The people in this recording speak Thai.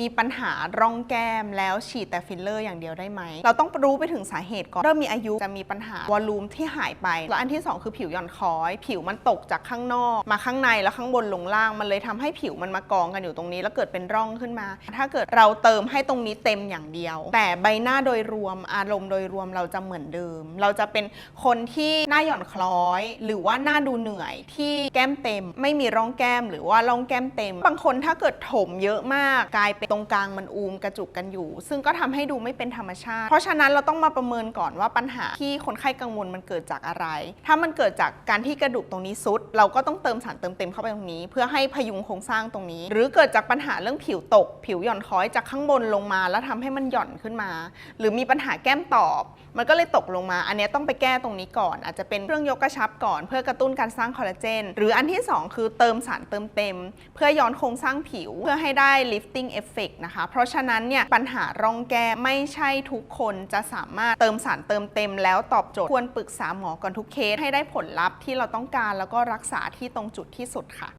มีปัญหาร่องแก้มแล้วฉีดแต่ฟิลเลอร์อย่างเดียวได้ไหม เราต้องรู้ไปถึงสาเหตุก่อน เริ่มมีอายุจะมีปัญหาวอลลุ่มที่หายไป แล้วอันที่ 2 คือผิวหย่อนคล้อย ผิวมันตกจากข้างนอก มาข้างในแล้วข้างบนลงล่าง มันเลยทำให้ผิวมันมากองกันอยู่ตรงนี้ แล้วเกิดเป็นร่องขึ้นมา ถ้าเกิดเราเติมให้ตรงนี้เต็มอย่างเดียว แต่ใบหน้าโดยรวมอารมณ์โดยรวมเราจะเหมือนเดิม เราจะเป็นคนที่หน้าหย่อนคล้อย หรือว่าหน้าดูเหนื่อยที่แก้มเต็ม ไม่มีร่องแก้มหรือว่าร่องแก้มเต็ม บางคนถ้าเกิดถมเยอะมากกลายเป็นตรงกลางมันอูมกระจุกกันอยู่ ซึ่งก็ทำให้ดูไม่เป็นธรรมชาติ เพราะฉะนั้นเราต้องมาประเมินก่อนว่าปัญหาที่คนไข้กังวลมันเกิดจากอะไร ถ้ามันเกิดจากการที่กระดูกตรงนี้ซุด เราก็ต้องเติมสารเติมเต็มเข้าไปตรงนี้ เพื่อให้พยุงโครงสร้างตรงนี้ หรือเกิดจากปัญหาเรื่องผิวตก ผิวหย่อนคล้อยจากข้างบนลงมา แล้วทำให้มันหย่อนขึ้นมา หรือมีปัญหาแก้มตอบ มันก็เลยตกลงมา อันนี้ต้องไปแก้ตรงนี้ก่อน อาจจะเป็นเครื่องยกกระชับก่อน เพื่อกระตุ้นการสร้างคอลลาเจน หรืออันที่ 2 คือเติมสารเติมเต็ม เพื่อย้อนโครงสร้างผิว เพื่อให้ได้ lifting effect นะคะ เพราะฉะนั้นเนี่ยปัญหาร่องแก้ไม่ใช่ทุกคนจะสามารถเติมสารเติมเต็มแล้วตอบโจทย์ควรปรึกษาหมอก่อนทุกเคสให้ได้ผลลัพธ์ที่เราต้องการแล้วก็รักษาที่ตรงจุดที่สุดค่ะ